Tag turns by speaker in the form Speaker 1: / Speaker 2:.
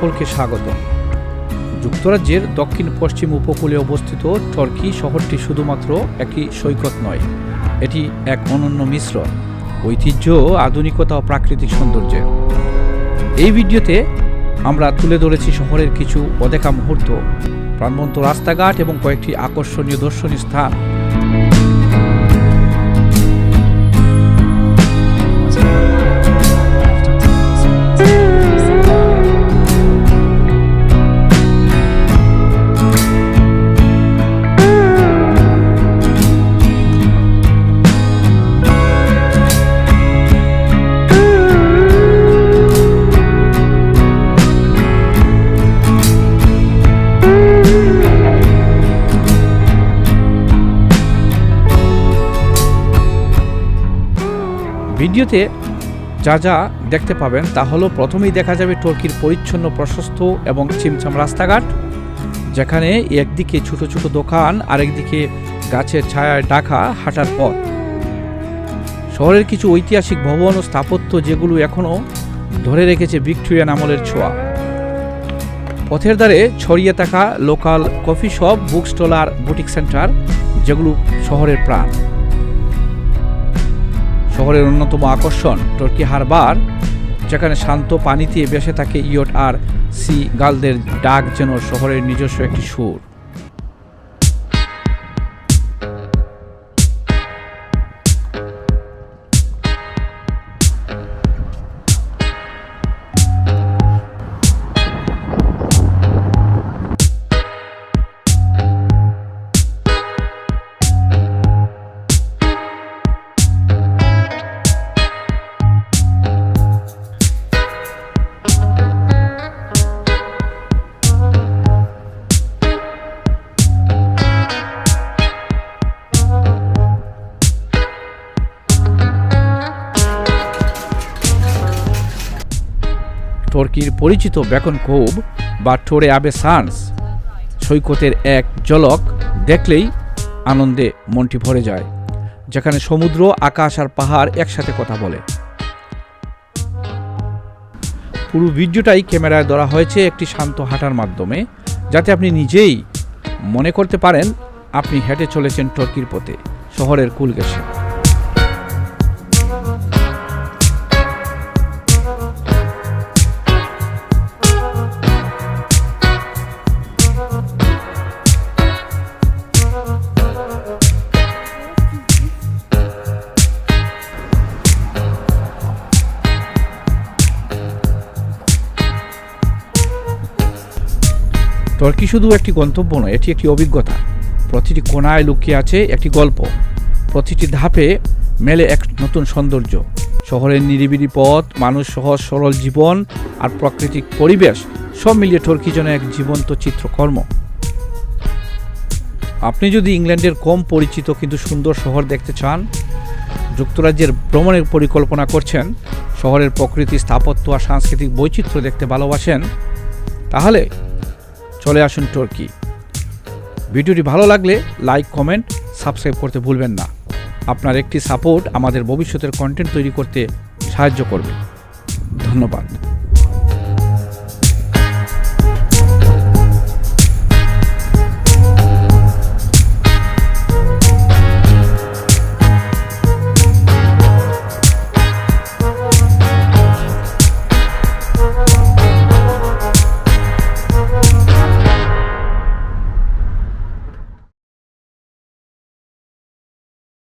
Speaker 1: সকলকে স্বাগত। যুক্তরাজ্যের দক্ষিণ পশ্চিম উপকূলে অবস্থিত টর্কি শহরটি শুধুমাত্র একটি সৈকত নয়, এটি এক অনন্য মিশ্রণ, ঐতিহ্য, আধুনিকতা ও প্রাকৃতিক সৌন্দর্যের এই ভিডিওতে আমরা তুলে ধরেছি শহরের কিছু অদেখা মুহূর্ত, প্রাণবন্ত রাস্তাঘাট এবং কয়েকটি আকর্ষণীয় দর্শনীয় স্থান। ভিডিওতে যা যা দেখতে পাবেন তা হলো প্রথমেই দেখা যাবে টর্কির পরিচ্ছন্ন, প্রশস্ত এবং ছিমছাম রাস্তাঘাট, যেখানে একদিকে ছোট ছোট দোকান, আরেকদিকে গাছের ছায়ায় ডাকা হাঁটার পথ। শহরের কিছু ঐতিহাসিক ভবন ও স্থাপত্য যেগুলো এখনও ধরে রেখেছে ভিক্টোরিয়ান আমলের ছোঁয়া। পথের ধারে ছড়িয়ে থাকা local coffee shop book stall আর বুটিক সেন্টার, যেগুলো শহরের প্রাণ। শহরের অন্যতম আকর্ষণ, টর্কি হারবার, যেখানে শান্ত পানিতে বেসে থাকে ইয়ট আর সি গালদের ডাক যেন শহরের নিজস্ব একটি সুর। টর্কির পরিচিত বেকন কোব বা টোরে আবে সান্স। সৈকতের এক ঝলক দেখলেই আনন্দে মনটি ভরে যায়, যেখানে সমুদ্র, আকাশ আর পাহাড় একসাথে কথা বলে। পুরো ভিডিওটাই ক্যামেরায় ধরা হয়েছে একটি শান্ত হাঁটার মাধ্যমে, যাতে আপনি নিজেই মনে করতে পারেন, আপনি হেঁটে চলেছেন টর্কির পথে, শহরের কুল টর্কি শুধু একটি গন্তব্য নয়, এটি একটি অভিজ্ঞতা। প্রতিটি কোনায় লুকিয়ে আছে একটি গল্প। প্রতিটি ধাপে মেলে এক নতুন সৌন্দর্য। শহরের নিরিবিলি পথ, মানুষ সহজ সরল জীবন আর প্রাকৃতিক পরিবেশ সব মিলিয়ে টর্কি যেন এক জীবন্ত চিত্রকর্ম। আপনি যদি ইংল্যান্ডের কম পরিচিত কিন্তু সুন্দর শহর দেখতে চান, যুক্তরাজ্যের ভ্রমণের পরিকল্পনা করছেন, শহরের প্রকৃতি স্থাপত্য আর সাংস্কৃতিক বৈচিত্র্য দেখতে ভালোবাসেন, তাহলে চলে আসুন টর্কি। ভিডিওটি ভালো লাগলে লাইক, কমেন্ট, সাবস্ক্রাইব করতে ভুলবেন না। আপনার একটি সাপোর্ট আমাদের ভবিষ্যতের কন্টেন্ট তৈরি করতে সাহায্য করবে। ধন্যবাদ।